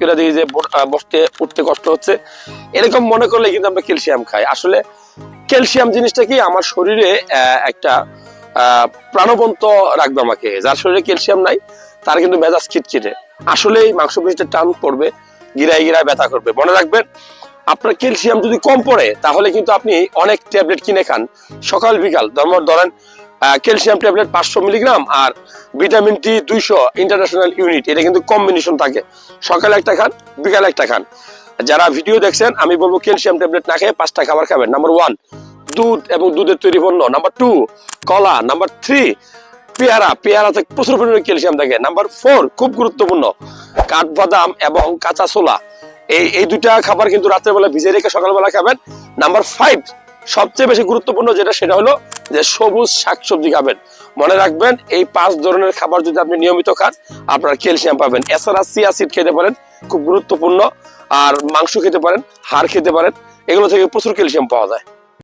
করে দিই যে বসতে উঠতে কষ্ট হচ্ছে। এরকম মনে করলে কিন্তু আমরা ক্যালসিয়াম খাই। আসলে ক্যালসিয়াম জিনিসটা কি? আমার শরীরে একটা প্রাণবন্ত রাখবে আমাকে। যার শরীরে ক্যালসিয়াম নাই, তার কিন্তু মেজাজ খিটখিটে। আসলে আসলেই মাংসপেশিটা টান পড়বে, গিরায় গিরায় ব্যথা করবে। মনে রাখবেন, আপনার ক্যালসিয়াম যদি কম পড়ে, তাহলে কিন্তু আপনি অনেক ট্যাবলেট কিনে খান। সকাল, বিকাল ধরেন ক্যালসিয়াম ট্যাবলেট পাঁচশো মিলিগ্রাম আর ভিটামিন টি দুইশো ইন্টারন্যাশনাল ইউনিট। এটা কিন্তু কম্বিনেশন থাকে। সকালে একটা খান, বিকালে একটা খান। যারা ভিডিও দেখছেন, আমি বলব ক্যালসিয়াম ট্যাবলেট না খেয়ে পাঁচটা খাবার খাবেন। নাম্বার ওয়ান দুধ এবং দুধের তৈরি পণ্য। নাম্বার টু কলা। নাম্বার থ্রি পেয়ারা। পেয়ারাতে প্রচুর পরিমাণে ক্যালসিয়াম থাকে। নাম্বার ফোর খুব গুরুত্বপূর্ণ, কাঠবাদাম এবং কাঁচা ছোলা। এই এই দুটা খাবার কিন্তু রাত্রেবেলা ভিজে রেখে সকালবেলা খাবেন। নাম্বার ফাইভ সবচেয়ে বেশি গুরুত্বপূর্ণ যেটা, সেটা হলো যে সবুজ শাকসবজি খাবেন। মনে রাখবেন, এই পাঁচ ধরনের খাবার যদি আপনি নিয়মিত খান, আপনার ক্যালসিয়াম পাবেন। এছাড়া সিয়াসিড খেতে পারেন, খুব গুরুত্বপূর্ণ। আর মাংস খেতে পারেন, হাড় খেতে পারেন। এগুলো থেকে প্রচুর ক্যালসিয়াম পাওয়া যায়।